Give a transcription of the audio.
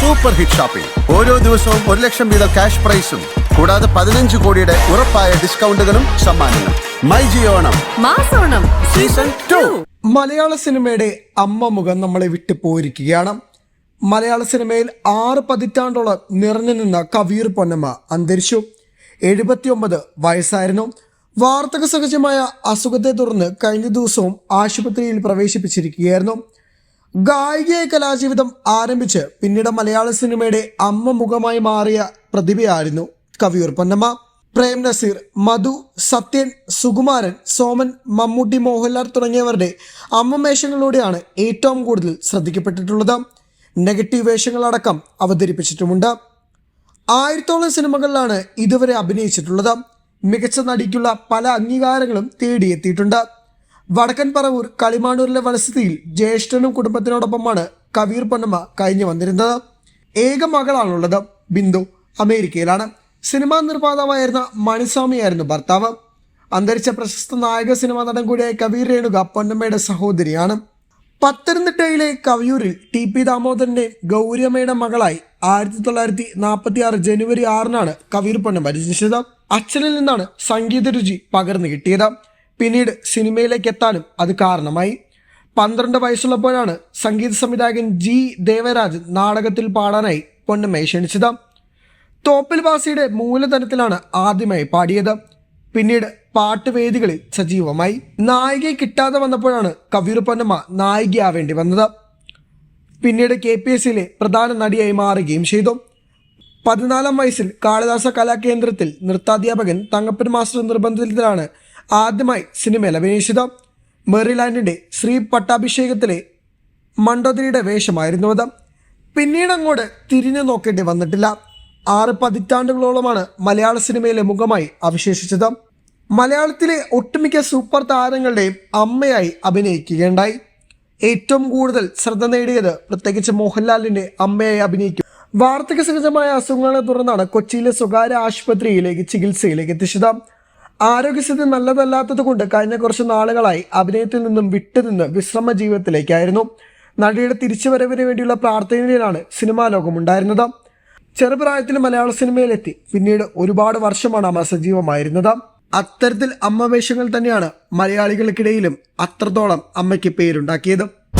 Super hit shopping ഓരോ ദിവസവും ഒരു ലക്ഷം വീതം ക്യാഷ് പ്രൈസും കൂടാതെ പതിനഞ്ച് കോടിയുടെ ഉറപ്പായ ഡിസ്കൗണ്ടുകളും സമ്മാനങ്ങളും. മൈ ജിയോണം മാസോണം. Season two. മലയാള സിനിമയുടെ അമ്മ മുഖം നമ്മളെ വിട്ടു പോയിരിക്കുകയാണ്. മലയാള സിനിമയിൽ ആറ് പതിറ്റാണ്ടോളം നിറഞ്ഞു നിന്ന കവീർ പൊന്നമ്മ അന്തരിച്ചു. എഴുപത്തിയൊമ്പത് വയസ്സായിരുന്നു. വാർത്തക സഹജമായ അസുഖത്തെ തുടർന്ന് കഴിഞ്ഞ ദിവസവും ആശുപത്രിയിൽ പ്രവേശിപ്പിച്ചിരിക്കുകയായിരുന്നു. ഗായികയായ കലാജീവിതം ആരംഭിച്ച് പിന്നീട് മലയാള സിനിമയുടെ അമ്മ മുഖമായി മാറിയ പ്രതിഭയായിരുന്നു കവിയൂർ പൊന്നമ്മ. പ്രേം നസീർ മധു സത്യൻ സുകുമാരൻ സോമൻ മമ്മൂട്ടി മോഹൻലാൽ തുടങ്ങിയവരുടെ അമ്മ വേഷങ്ങളിലൂടെയാണ് ഏറ്റവും കൂടുതൽ ശ്രദ്ധിക്കപ്പെട്ടിട്ടുള്ളത്. നെഗറ്റീവ് വേഷങ്ങളടക്കം അവതരിപ്പിച്ചിട്ടുമുണ്ട്. ആയിരത്തോളം സിനിമകളിലാണ് ഇതുവരെ അഭിനയിച്ചിട്ടുള്ളത്. മികച്ച നടിക്കുള്ള പല അംഗീകാരങ്ങളും തേടിയെത്തിയിട്ടുണ്ട്. വടക്കൻ പറവൂർ കളിമാണൂരിലെ വനസ്ഥിതിയിൽ ജ്യേഷ്ഠനും കുടുംബത്തിനോടൊപ്പമാണ് കവീർ പൊന്നമ്മ കഴിഞ്ഞു വന്നിരുന്നത്. ഏക മകളാണുള്ളത് ബിന്ദു. അമേരിക്കയിലാണ്. സിനിമാ നിർമ്മാതാവായിരുന്ന മണിസ്വാമിയായിരുന്നു ഭർത്താവ്. അന്തരിച്ച പ്രശസ്ത നായക സിനിമാ നടൻ കൂടിയായ കവീർ രേണുക പൊന്നമ്മയുടെ സഹോദരിയാണ്. പത്തനംതിട്ടയിലെ കവിയൂരിൽ ടി പി ദാമോദരന്റെ ഗൗരിയമ്മയുടെ മകളായി ആയിരത്തി തൊള്ളായിരത്തി നാൽപ്പത്തി ആറ് ജനുവരി ആറിനാണ് കവീർ പൊന്നമ്മ രചിച്ചത്. അച്ഛനിൽ നിന്നാണ് സംഗീത രുചി പകർന്നു കിട്ടിയത്. പിന്നീട് സിനിമയിലേക്ക് എത്താനും അത് കാരണമായി. പന്ത്രണ്ട് വയസ്സുള്ളപ്പോഴാണ് സംഗീത സംവിധായകൻ ജി ദേവരാജൻ നാടകത്തിൽ പാടാനായി പൊന്നമ്മയെ ക്ഷണിച്ചത്. തോപ്പിൽ വാസിയുടെ മൂലധനത്തിലാണ് ആദ്യമായി പാടിയത്. പിന്നീട് പാട്ടുവേദികളിൽ സജീവമായി. നായികയെ കിട്ടാതെ വന്നപ്പോഴാണ് കവിയൂർ പൊന്നമ്മ നായികയാവേണ്ടി വന്നത്. പിന്നീട് കെ പി എസ് സിയിലെ പ്രധാന നടിയായി മാറുകയും ചെയ്തു. പതിനാലാം വയസ്സിൽ കാളിദാസ കലാകേന്ദ്രത്തിൽ നൃത്താധ്യാപകൻ തങ്കപ്പൻ മാസ്റ്റർ നിർബന്ധത്തിലാണ് ആദ്യമായി സിനിമയിൽ അഭിനയിച്ചത് മെറിലാൻഡിന്റെ ശ്രീ പട്ടാഭിഷേകത്തിലെ മണ്ടോദരിയുടെ വേഷമായിരുന്നു അത്. പിന്നീട് അങ്ങോട്ട് തിരിഞ്ഞു നോക്കേണ്ടി വന്നിട്ടില്ല. ആറ് പതിറ്റാണ്ടുകളോളമാണ് മലയാള സിനിമയിലെ മുഖമായി അവശേഷിച്ചത്. മലയാളത്തിലെ ഒട്ടുമിക്ക സൂപ്പർ താരങ്ങളുടെയും അമ്മയായി അഭിനയിക്കുകയുണ്ടായി. ഏറ്റവും കൂടുതൽ ശ്രദ്ധ നേടിയത് പ്രത്യേകിച്ച് മോഹൻലാലിന്റെ അമ്മയായി അഭിനയിക്കും. വാർദ്ധക്യ സഹജമായ അസുഖങ്ങളെ തുടർന്നാണ് കൊച്ചിയിലെ സ്വകാര്യ ആശുപത്രിയിലേക്ക് ചികിത്സയിലേക്ക് എത്തിച്ചത്. ആരോഗ്യസ്ഥിതി നല്ലതല്ലാത്തത് കൊണ്ട് കഴിഞ്ഞ കുറച്ച് നാളുകളായി അഭിനയത്തിൽ നിന്നും വിട്ടുനിന്ന് വിശ്രമ ജീവിതത്തിലേക്കായിരുന്നു. നടിയുടെ തിരിച്ചുവരവിന് വേണ്ടിയുള്ള പ്രാർത്ഥനയിലാണ് സിനിമാ ലോകമുണ്ടായിരുന്നത്. ചെറുപ്രായത്തിൽ മലയാള സിനിമയിലെത്തി. പിന്നീട് ഒരുപാട് വർഷമാണ് അമ്മ സജീവമായിരുന്നത്. അത്തരത്തിൽ അമ്മ വേഷങ്ങൾ തന്നെയാണ് മലയാളികൾക്കിടയിലും അത്രത്തോളം അമ്മയ്ക്ക് പേരുണ്ടാക്കിയത്.